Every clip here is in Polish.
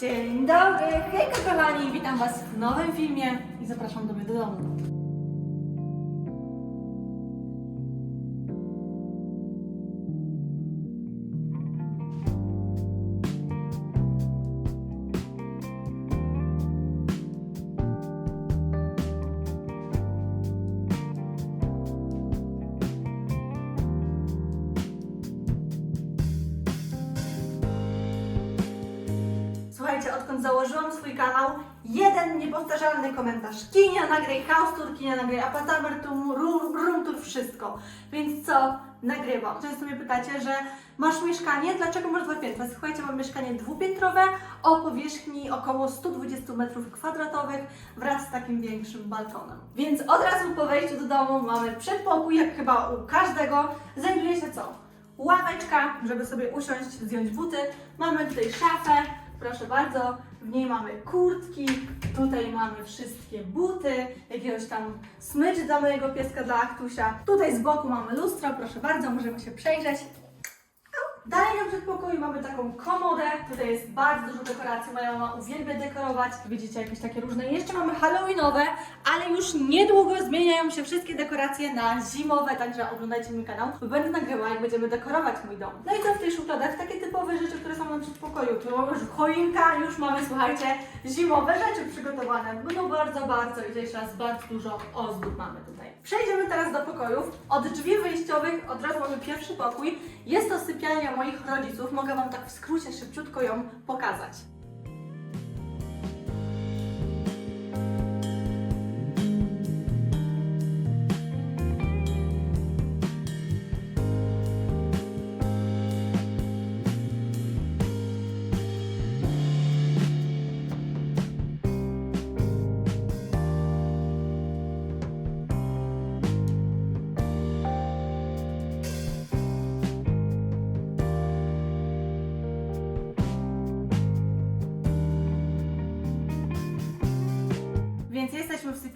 Dzień dobry, hejka kochani, witam Was w nowym filmie i zapraszam do mnie do domu. Jeden niepowtarzalny komentarz. Kinia, nagraj house tour, Kinia, nagraj apartament room, room tour, wszystko. Więc co? Nagrywam. Często mnie pytacie, że masz mieszkanie, dlaczego masz dwa piętra? Słuchajcie, mam mieszkanie dwupiętrowe o powierzchni około 120 metrów kwadratowych wraz z takim większym balkonem. Więc od razu po wejściu do domu mamy przedpokój, jak chyba u każdego. Znajduje się co? Ławeczka, żeby sobie usiąść, zdjąć buty. Mamy tutaj szafę, proszę bardzo. W niej mamy kurtki, tutaj mamy wszystkie buty, jakiegoś tam smycz dla mojego pieska, dla Aktusia. Tutaj z boku mamy lustro, proszę bardzo, możemy się przejrzeć. Dalej na przedpokoju mamy taką komodę. Tutaj jest bardzo dużo dekoracji. Moja mama uwielbia dekorować. Widzicie jakieś takie różne. Jeszcze mamy halloweenowe, ale już niedługo zmieniają się wszystkie dekoracje na zimowe, także oglądajcie mój kanał, bo będę nagrywała, jak będziemy dekorować mój dom. No i co w tej szufladach? Takie typowe rzeczy, które są na przedpokoju. Tu mamy już choinka, już mamy, słuchajcie, zimowe rzeczy przygotowane. No bardzo, bardzo i jeszcze raz bardzo dużo ozdób mamy tutaj. Przejdziemy teraz do pokojów. Od drzwi wyjściowych od razu mamy pierwszy pokój. Jest to sypialnia moich rodziców. Mogę Wam tak w skrócie szybciutko ją pokazać.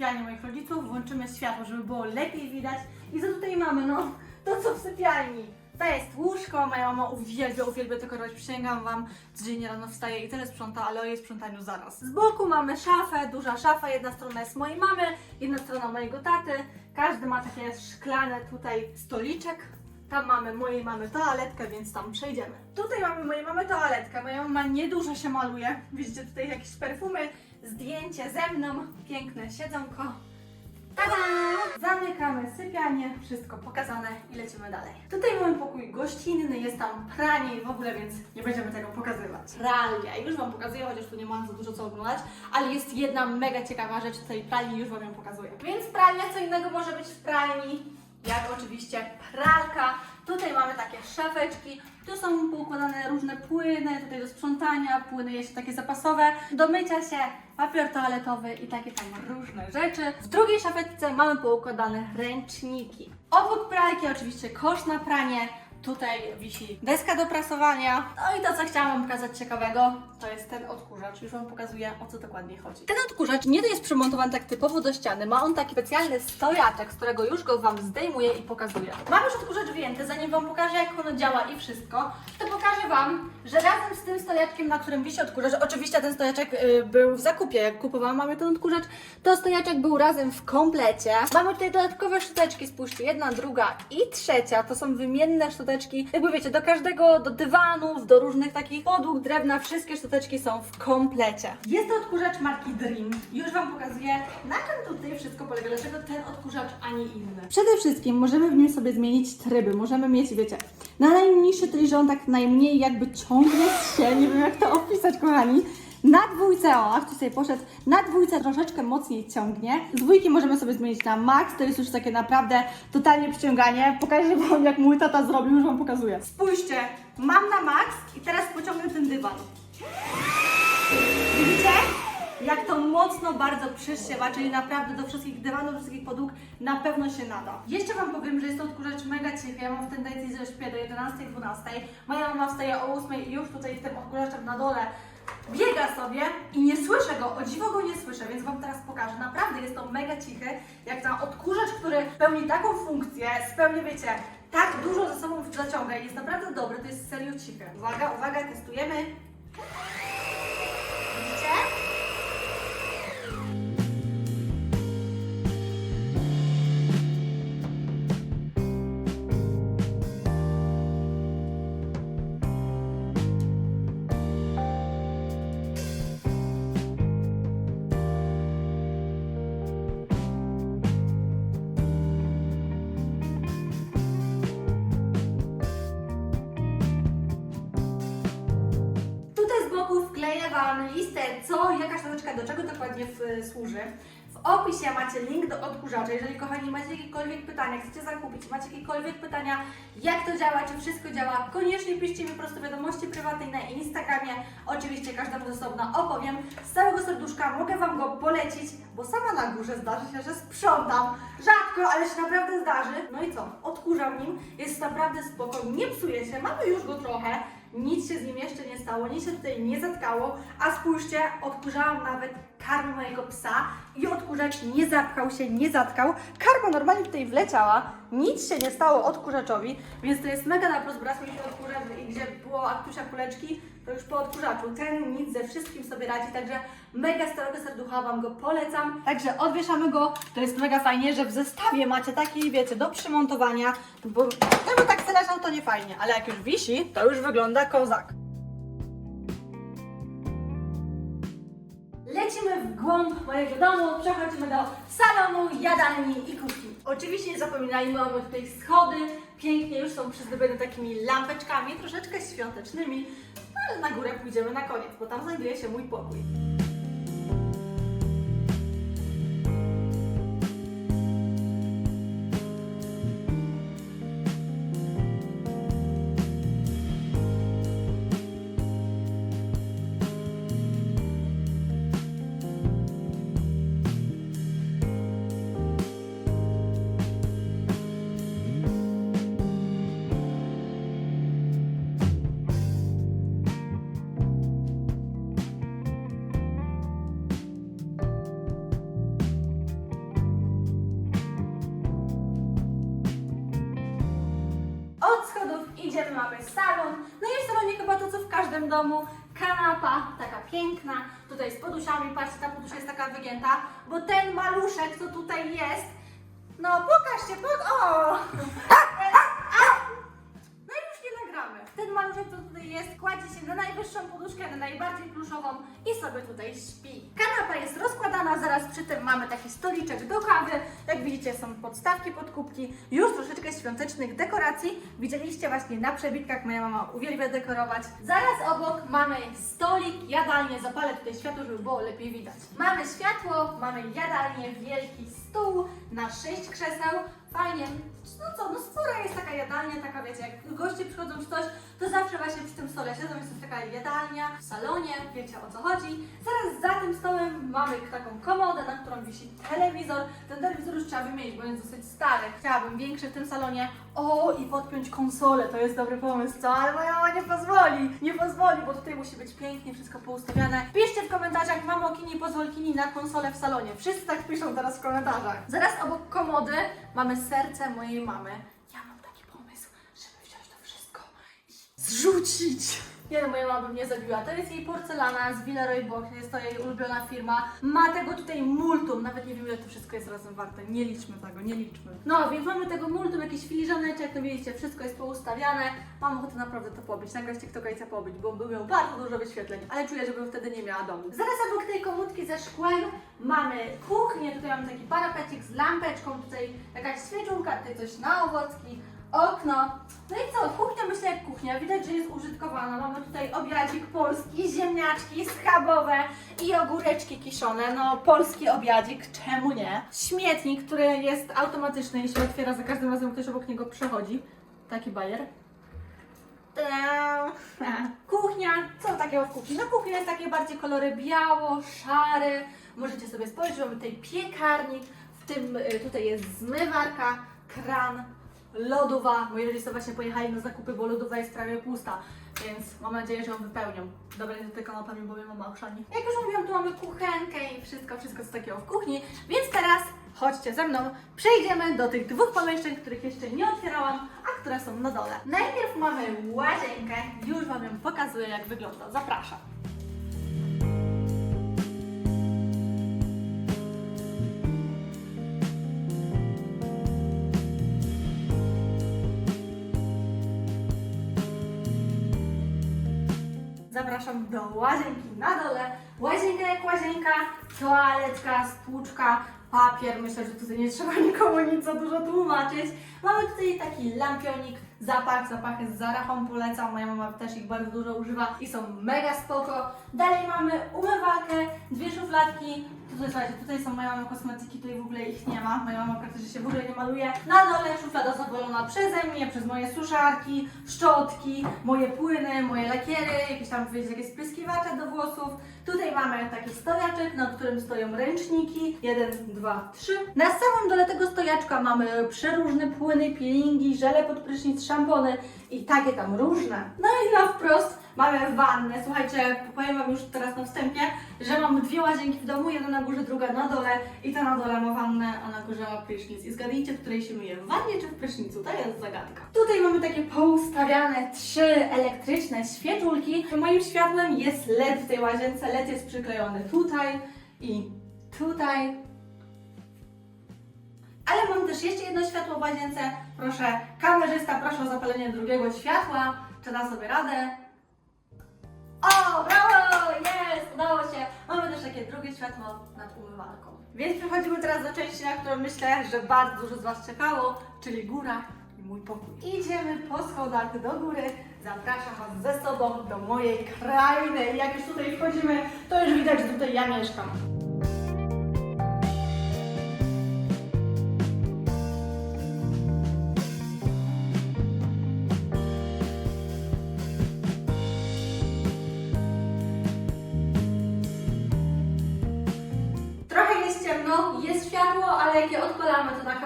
Jesteśmy w sypialni moich rodziców, włączymy światło, żeby było lepiej widać. I co tutaj mamy? No, to co w sypialni. To jest łóżko, moja mama uwielbia, uwielbia dekorować, przysięgam Wam, codziennie rano wstaje i tyle sprząta, ale o jej sprzątaniu zaraz. Z boku mamy szafę, duża szafa, jedna strona jest mojej mamy, jedna strona mojego taty. Każdy ma takie szklane tutaj stoliczek. Tam mamy mojej mamy toaletkę, więc tam przejdziemy. Tutaj mamy mojej mamy toaletkę. Moja mama niedużo się maluje. Widzicie tutaj jakieś perfumy, zdjęcie ze mną, piękne siedzonko. Tada! Zamykamy sypianie, wszystko pokazane i lecimy dalej. Tutaj mamy pokój gościnny, jest tam pranie i w ogóle, więc nie będziemy tego pokazywać. Pralia, już Wam pokazuję, chociaż tu nie mam za dużo co oglądać, ale jest jedna mega ciekawa rzecz w tej pralni, już Wam ją pokazuję. Więc pralnia, co innego może być w pralni, jak oczywiście pralka. Tutaj mamy takie szafeczki, tu są poukładane różne płyny, tutaj do sprzątania, płyny jeszcze takie zapasowe, do mycia się, papier toaletowy i takie tam różne rzeczy. W drugiej szafeczce mamy poukładane ręczniki. Obok pralki oczywiście kosz na pranie, Tutaj wisi deska do prasowania. No i to, co chciałam Wam pokazać ciekawego, to jest ten odkurzacz. Już Wam pokazuję, o co dokładnie chodzi. Ten odkurzacz nie jest przymontowany tak typowo do ściany. Ma on taki specjalny stojaczek, z którego już go Wam zdejmuję i pokazuję. Mam już odkurzacz wyjęty, zanim Wam pokażę, jak ono działa i wszystko, to pokażę Wam, że razem z tym stojaczkiem, na którym wisi odkurzacz, oczywiście ten stojaczek y, był w zakupie, jak kupowałam mamy ten odkurzacz, to stojaczek był razem w komplecie. Mamy tutaj dodatkowe szczoteczki, spójrzcie, jedna, druga i trzecia, to są wymienne szczoteczki, jakby wiecie, do każdego, do dywanów, do różnych takich podłóg, drewna, wszystkie szczoteczki są w komplecie. Jest to odkurzacz marki Dream, już Wam pokazuję, na czym tutaj wszystko polega, dlaczego ten odkurzacz, a nie inny. Przede wszystkim możemy w nim sobie zmienić tryby, możemy mieć, wiecie, na najmniejszy tryb, że on tak najmniej jakby ciągnie się, nie wiem jak to opisać, kochani. Na dwójce, o, ach, tu sobie poszedł, na dwójce troszeczkę mocniej ciągnie. Z dwójki możemy sobie zmienić na max, to jest już takie naprawdę totalnie przyciąganie. Pokażę Wam, jak mój tata zrobił, już Wam pokazuję. Spójrzcie, mam na max i teraz pociągnę ten dywan. Widzicie? Jak to mocno bardzo przysiewa, czyli naprawdę do wszystkich dywanów, do wszystkich podłóg na pewno się nada. Jeszcze Wam powiem, że jest to odkurzacz mega cichy. Ja mam w tendencji, że śpię do 11, 12. Moja mama wstaje o 8 i już tutaj w tym odkurzaczem na dole biega sobie i nie słyszę go, o dziwo go nie słyszę, więc Wam teraz pokażę. Naprawdę jest to mega cichy, jak na odkurzacz, który pełni taką funkcję, spełnia, wiecie, tak dużo ze sobą zaciąga i jest naprawdę dobry, to jest serio cichy. Uwaga, uwaga, testujemy. Wam listę, co, jaka sztuczka do czego dokładnie w, służy. W opisie macie link do odkurzacza. Jeżeli kochani macie jakiekolwiek pytania, chcecie zakupić, macie jakiekolwiek pytania, jak to działa, czy wszystko działa, koniecznie piszcie mi prosto wiadomości prywatnej na Instagramie. Oczywiście każdemu osobna opowiem. Z całego serduszka mogę Wam go polecić, bo sama na górze zdarzy się, że sprzątam. Rzadko, ale się naprawdę zdarzy. No i co? Odkurzam nim. Jest naprawdę spoko, nie psuje się. Mamy już go trochę. Nic się z nim jeszcze nie stało, nic się tutaj nie zatkało, a spójrzcie, odkurzałam nawet karmę mojego psa i odkurzacz nie zapchał się, nie zatkał. Karma normalnie tutaj wleciała, nic się nie stało odkurzaczowi, więc to jest mega na plus, raz mi się odkurzacz gdzie było Aktusia kuleczki, to już po odkurzaczu. Ten nic ze wszystkim sobie radzi, także mega z całego serducha Wam go polecam. Także odwieszamy go, to jest mega fajnie, że w zestawie macie taki, wiecie, do przymontowania, bo gdyby tak se leżał, to nie fajnie, ale jak już wisi, to już wygląda kozak. Lecimy w głąb mojego domu, przechodzimy do salonu, jadalni i kuchni. Oczywiście nie zapominajmy, mamy tutaj schody, pięknie już są przyzdobione takimi lampeczkami, troszeczkę świątecznymi, no ale na górę pójdziemy na koniec, bo tam znajduje się mój pokój. Idziemy, mamy salon. No i w salonie chyba to, co w każdym domu. Kanapa, taka piękna, tutaj z podusiami, patrzcie, ta podusia jest taka wygięta, bo ten maluszek, co tutaj jest, no pokażcie, pod... o! No i już nie nagramy. Ten maluszek, co tutaj jest, kładzie się na najwyższą poduszkę, na najbardziej pluszową i sobie tutaj śpi. Kanapa jest rozkładana, zaraz przy tym mamy taki stoliczek do kawy. Jak widzicie, są podstawki pod kubki, już troszeczkę świątecznych dekoracji. Widzieliście właśnie na przebitkach, moja mama uwielbia dekorować. Zaraz obok mamy stolik, jadalnię, zapalę tutaj światło, żeby było lepiej widać. Mamy światło, mamy jadalnię, wielki stół na sześć krzeseł. Fajnie, no co, no spora jest taka jadalnia, taka wiecie, jak goście przychodzą czy coś, to zawsze właśnie przy tym stole siedzą, jest taka jadalnia w salonie, wiecie o co chodzi. Zaraz za tym stołem mamy taką komodę, na którą wisi telewizor. Ten telewizor już trzeba wymienić, bo jest dosyć stary. Chciałabym większy w tym salonie. O, i podpiąć konsolę, to jest dobry pomysł, co? Ale moja mama nie pozwoli, nie pozwoli, bo tutaj musi być pięknie wszystko poustawiane. Piszcie w komentarzach, mamo kini, pozwól kini na konsolę w salonie. Wszyscy tak piszą teraz w komentarzach. Zaraz obok komody mamy serce mojej mamy. Ja mam taki pomysł, żeby wziąć to wszystko i zrzucić. Nie no, moja mama by mnie zabiła. To jest jej porcelana z Villeroy Box, jest to jej ulubiona firma. Ma tego tutaj multum, nawet nie wiem ile to wszystko jest razem warte. Nie liczmy tego, nie liczmy. No, więc mamy tego multum, jakieś filiżaneczek, no widzicie, wszystko jest poustawiane. Mam ochotę naprawdę to pobić, nagrać TikToka i co pobić, bo by miał bardzo dużo wyświetleń, ale czuję, żebym wtedy nie miała domu. Zaraz obok tej komórki ze szkłem mamy kuchnię, tutaj mamy taki parapecik z lampeczką, tutaj jakaś świeczulka, tutaj coś na owocki, okno. No i co, kuchnia myślę jak kuchnia, widać, że jest użytkowana. Mamy tutaj obiadzik polski, ziemniaczki schabowe i ogóreczki kiszone. No, polski obiadzik, czemu nie? Śmietnik, który jest automatyczny i się otwiera za każdym razem, ktoś obok niego przechodzi. Taki bajer. Kuchnia, co takiego w kuchni? No kuchnia jest takie bardziej kolory biało, szary. Możecie sobie spojrzeć, mamy tutaj piekarnik, w tym y, tutaj jest zmywarka, kran, lodowa. Moi rodzice właśnie pojechali na zakupy, bo lodowa jest prawie pusta, więc mam nadzieję, że ją wypełnią. Dobra, nie tylko na pamięć, bowiem mama ochrzani. Jak już mówiłam, tu mamy kuchenkę i wszystko, wszystko co takiego w kuchni, więc teraz chodźcie ze mną, przejdziemy do tych dwóch pomieszczeń, których jeszcze nie otwierałam, a które są na dole. Najpierw mamy łazienkę, już Wam ją pokazuję jak wygląda, zapraszam. Do łazienki na dole. Łazienka jak łazienka, toaletka, stłuczka, papier. Myślę, że tutaj nie trzeba nikomu nic za dużo tłumaczyć. Mamy tutaj taki lampionik, zapach, zapachy z Zarachą polecam, moja mama też ich bardzo dużo używa i są mega spoko. Dalej mamy umywalkę, dwie szufladki, tutaj słuchajcie, tutaj są moja mama kosmetyki, tutaj w ogóle ich nie ma, moja mama praktycznie się w ogóle nie maluje. Na dole szuflada zawolona przeze mnie, przez moje suszarki, szczotki, moje płyny, moje lakiery, jakieś tam wiecie, jakieś spryskiwacze do włosów. Tutaj mamy taki stojaczek, na którym stoją ręczniki. Jeden, dwa, trzy. Na samym dole tego stojaczka mamy przeróżne płyny, peelingi, żele pod prysznic, szampony i takie tam różne. No i na wprost mamy wannę. Słuchajcie, powiem Wam już teraz na wstępie, że mam dwie łazienki w domu, jedna na górze, druga na dole i ta na dole ma wannę, a na górze ma prysznic. I zgadnijcie, w której się myje, w wannie czy w prysznicu? To jest zagadka. Tutaj mamy takie poustawiane trzy elektryczne świeczulki. Moim światłem jest LED w tej łazience. LED jest przyklejony tutaj i tutaj. Ale mam też jeszcze jedno światło w łazience. Proszę, kamerzysta, proszę o zapalenie drugiego światła. Czy da sobie radę? O, brawo! Jest! Udało się! Mamy też takie drugie światło nad umywalką. Więc przechodzimy teraz do części, na którą myślę, że bardzo dużo z Was czekało, czyli góra i mój pokój. Idziemy po schodach do góry. Zapraszam Was ze sobą do mojej krainy. Jak już tutaj wchodzimy, to już widać, że tutaj ja mieszkam.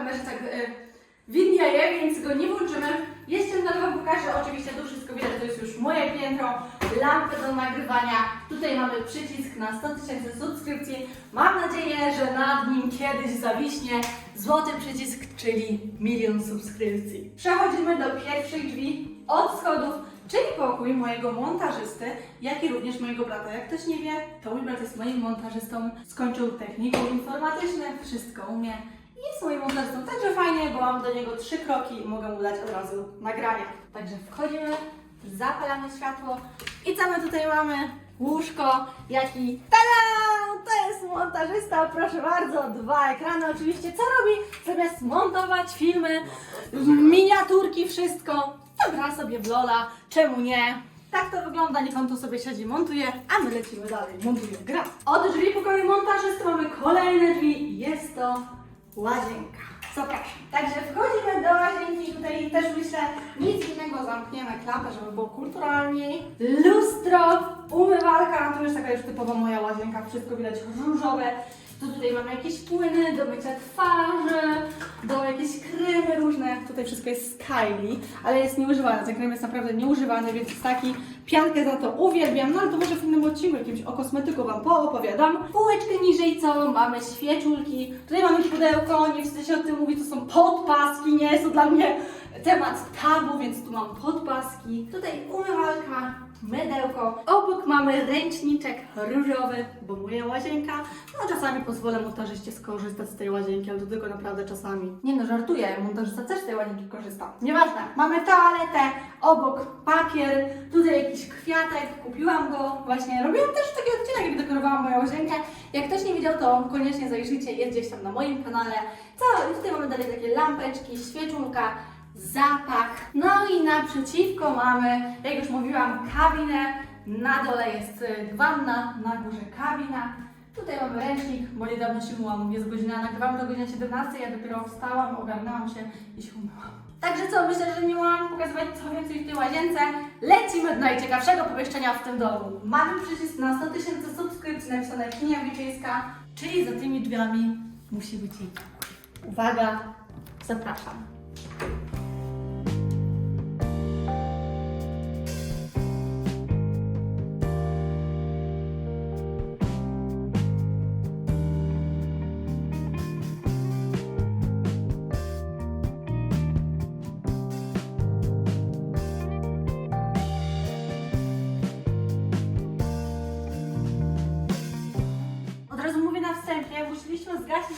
Na kamerze tak y, widnieje, więc go nie włączymy. Jest ciemno, ale Wam pokażę. Oczywiście tu wszystko widać, to jest już moje piętro. Lampy do nagrywania. Tutaj mamy przycisk na 100 tysięcy subskrypcji. Mam nadzieję, że nad nim kiedyś zawiśnie złoty przycisk, czyli milion subskrypcji. Przechodzimy do pierwszych drzwi od schodów. Czyli pokój mojego montażysty, jak i również mojego brata. Jak ktoś nie wie, to mój brat jest moim montażystą, skończył technikum informatyczne, wszystko umie jest moim montażystą. Także fajnie, bo mam do niego trzy kroki i mogę mu dać od razu nagranie. Także wchodzimy, zapalamy światło i co my tutaj mamy? Łóżko, jak i tada! To jest montażysta, proszę bardzo, dwa ekrany oczywiście. Co robi? Zamiast montować filmy, miniaturki, wszystko, to gra sobie w Lola, czemu nie? Tak to wygląda, niech on tu sobie siedzi, montuje, a my lecimy dalej, montuje, gra. Od drzwi pokoju montażysty mamy kolejne drzwi jest to łazienka. Zapraszam. Także wchodzimy do łazienki, tutaj też myślę, nic innego, zamkniemy klapę, żeby było kulturalniej. Lustro, umywalka, to już taka już typowa moja łazienka, wszystko widać różowe. Tu tutaj mamy jakieś płyny do mycia twarzy, do jakieś kremy różne. Tutaj wszystko jest z Kylie, ale jest nieużywany. Ten krem jest naprawdę nieużywany, więc jest taki. Piankę za to uwielbiam, no ale to może w innym odcinku jakimś o kosmetyku Wam poopowiadam. Półeczkę niżej co? Mamy świeczulki. Tutaj mamy pudełko, nie wstydzę się o tym mówić, to są podpaski, nie jest to dla mnie temat tabu, więc tu mam podpaski. Tutaj umywalka, mydełko. Obok mamy ręczniczek różowy, bo moja łazienka. No czasami pozwolę montażyście skorzystać z tej łazienki, ale to tylko naprawdę czasami. Nie no, żartuję, montażysta też z tej łazienki korzysta. Nieważne. Mamy toaletę, obok papier, tutaj jakiś kwiatek, kupiłam go. Właśnie robiłam też taki odcinek, jak dekorowałam moją łazienkę. Jak ktoś nie widział, to koniecznie zajrzyjcie, jest gdzieś tam na moim kanale. Co? I tutaj mamy dalej takie lampeczki, świeczulka, zapach. No i naprzeciwko mamy, jak już mówiłam, kabinę. Na dole jest y, wanna, na górze kabina. Tutaj mamy ręcznik, bo niedawno się umyłam. Jest godzina, nagrywam do godziny 17, ja dopiero wstałam, ogarnęłam się i się umyłam. Także co, myślę, że nie mogłam pokazywać co więcej w tej łazience. Lecimy do najciekawszego pomieszczenia w tym domu. Mamy przycisk na 100 tysięcy subskrypcji napisane Kinia Wiczyńska, czyli za tymi drzwiami musi być jej. Uwaga, zapraszam.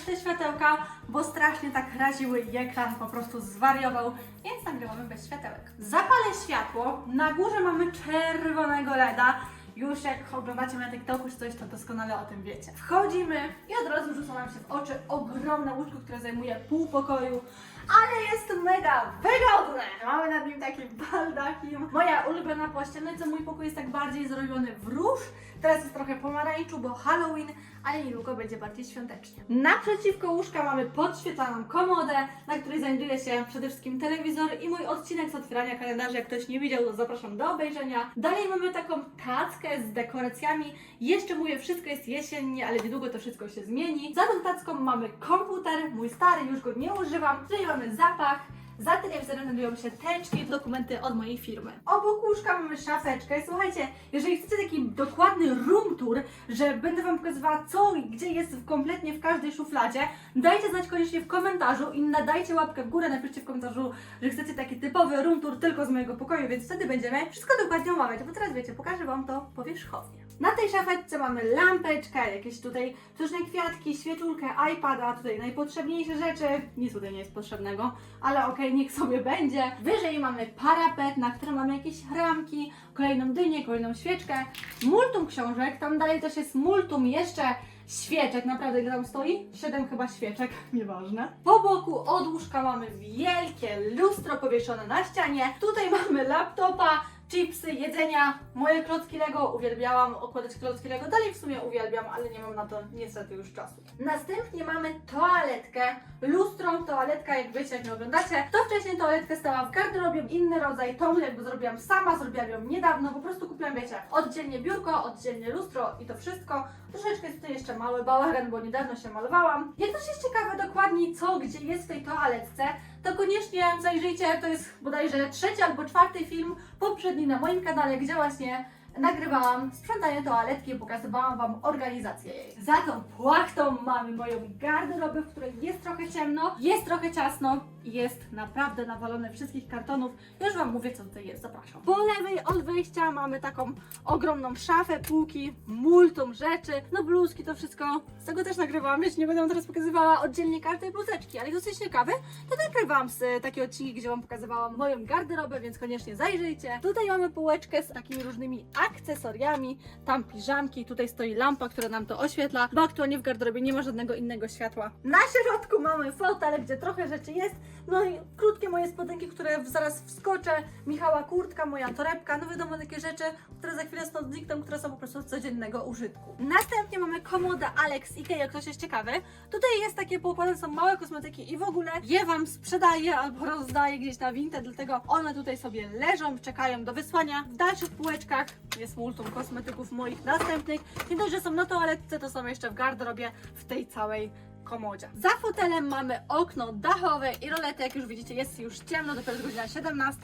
Te światełka, bo strasznie tak raziły i ekran po prostu zwariował, więc nagrywamy bez światełek. Zapalę światło, na górze mamy czerwonego LEDa. Już jak oglądacie na TikToku czy coś, to doskonale o tym wiecie. Wchodzimy i od razu rzuca nam się w oczy ogromne łóżko, które zajmuje pół pokoju, ale jest mega wygodne. Mamy nad nim taki baldachim. Moja ulubiona pościelnica, mój pokój jest tak bardziej zrobiony w róż. Teraz jest trochę pomarańczu, bo Halloween, ale niedługo będzie bardziej świątecznie. Naprzeciwko łóżka mamy podświetlaną komodę, na której znajduje się przede wszystkim telewizor i mój odcinek z otwierania kalendarzy. Jak ktoś nie widział, to zapraszam do obejrzenia. Dalej mamy taką tackę z dekoracjami. Jeszcze mówię, wszystko jest jesiennie, ale niedługo to wszystko się zmieni. Za tą tacką mamy komputer, mój stary, już go nie używam. Tutaj mamy zapach. Za telewizorem znajdują się teczki, dokumenty od mojej firmy. Obok łóżka mamy szafeczkę. Słuchajcie, jeżeli chcecie taki dokładny room tour, że będę Wam pokazywała co i gdzie jest w, kompletnie w każdej szufladzie, dajcie znać koniecznie w komentarzu i nadajcie łapkę w górę, napiszcie w komentarzu, że chcecie taki typowy room tour tylko z mojego pokoju, więc wtedy będziemy wszystko dokładnie omawiać, bo teraz wiecie, pokażę Wam to powierzchownie. Na tej szafeczce mamy lampeczkę, jakieś tutaj sztuczne kwiatki, świeczulkę, iPada, tutaj najpotrzebniejsze rzeczy, nic tutaj nie jest potrzebnego, ale okej, niech sobie będzie. Wyżej mamy parapet, na którym mamy jakieś ramki, kolejną dynię, kolejną świeczkę, multum książek, tam dalej też jest multum jeszcze świeczek, naprawdę ile tam stoi? Siedem chyba świeczek, nieważne. Po boku od łóżka mamy wielkie lustro powieszone na ścianie, tutaj mamy laptopa, chipsy, jedzenia, moje klocki Lego, uwielbiałam okładać klocki Lego, dalej w sumie uwielbiam, ale nie mam na to niestety już czasu. Następnie mamy toaletkę, lustrą toaletka, jak wiecie, jak nie oglądacie, to wcześniej toaletkę stała w garderobie, inny rodzaj, tą jakby zrobiłam sama, zrobiłam ją niedawno, po prostu kupiłam, wiecie, oddzielnie biurko, oddzielnie lustro i to wszystko. Troszeczkę jest tutaj jeszcze mały bałagan, bo niedawno się malowałam. Jak ktoś jest ciekawy dokładnie co, gdzie jest w tej toaletce, to koniecznie zajrzyjcie, to jest bodajże trzeci albo czwarty film poprzedni na moim kanale, gdzie właśnie nagrywałam sprzątanie toaletki i pokazywałam Wam organizację jej. Za tą płachtą mamy moją garderobę, w której jest trochę ciemno, jest trochę ciasno jest naprawdę nawalone wszystkich kartonów. Już Wam mówię, co tutaj jest, zapraszam. Po lewej od wyjścia mamy taką ogromną szafę, półki, multum rzeczy, no bluzki, to wszystko. Z tego też nagrywałam, wiecie, nie będę wam teraz pokazywała oddzielnie każdej bluzeczki, ale jesteście ciekawy, to nagrywałam z takie odcinki, gdzie Wam pokazywałam moją garderobę, więc koniecznie zajrzyjcie. Tutaj mamy półeczkę z takimi różnymi akcesoriami, tam piżamki, tutaj stoi lampa, która nam to oświetla, bo aktualnie w garderobie nie ma żadnego innego światła. Na środku mamy fotel, gdzie trochę rzeczy jest, no i krótkie moje spodenki, które zaraz wskoczę, Michała kurtka, moja torebka, no wiadomo takie rzeczy, które za chwilę stąd znikną, które są po prostu codziennego użytku. Następnie mamy komoda Alex Ikea, jak ktoś jest ciekawy. Tutaj jest takie poukładane, są małe kosmetyki i w ogóle je Wam sprzedaję albo rozdaję gdzieś na Vinted, dlatego one tutaj sobie leżą, czekają do wysłania. W dalszych półeczkach jest multum kosmetyków moich następnych. Nie dość, że są na toaletce, to są jeszcze w garderobie w tej całej komodzie. Za fotelem mamy okno dachowe i roletę, jak już widzicie, jest już ciemno, dopiero jest godzina 17.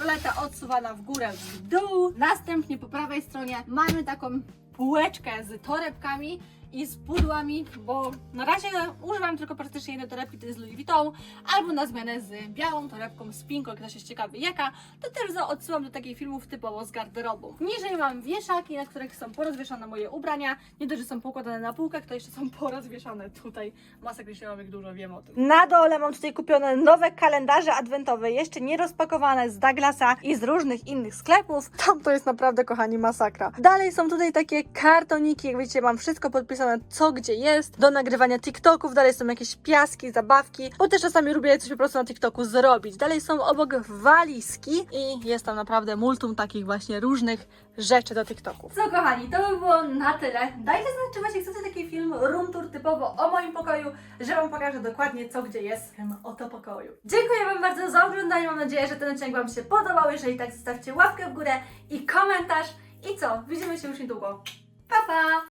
Roleta odsuwana w górę, w dół. Następnie po prawej stronie mamy taką półeczkę z torebkami i z pudłami, bo na razie używam tylko praktycznie jednej torebki, to jest Louis Vuitton, albo na zmianę z białą torebką z Pinko, jak ktoś jest ciekawy jaka, to też odsyłam do takich filmów typowo z garderobu. Niżej mam wieszaki, na których są porozwieszane moje ubrania, nie dość, że są pokładane na półkach, to jeszcze są porozwieszane tutaj. Masakrycznie mam ich dużo, wiem o tym. Na dole mam tutaj kupione nowe kalendarze adwentowe, jeszcze nie rozpakowane z Douglasa i z różnych innych sklepów. Tam to jest naprawdę, kochani, masakra. Dalej są tutaj takie kartoniki, jak widzicie, mam wszystko podpisane, co gdzie jest, do nagrywania TikToków, dalej są jakieś piaski, zabawki, bo też czasami lubię coś po prostu na TikToku zrobić. Dalej są obok walizki i jest tam naprawdę multum takich właśnie różnych rzeczy do TikToków. Co kochani, to by było na tyle. Dajcie znać, czy macie chcecie taki film room tour typowo o moim pokoju, że Wam pokażę dokładnie co gdzie jest w tym pokoju. Dziękuję Wam bardzo za oglądanie, mam nadzieję, że ten odcinek Wam się podobał. Jeżeli tak, zostawcie łapkę w górę i komentarz. I co? Widzimy się już niedługo. Pa, pa!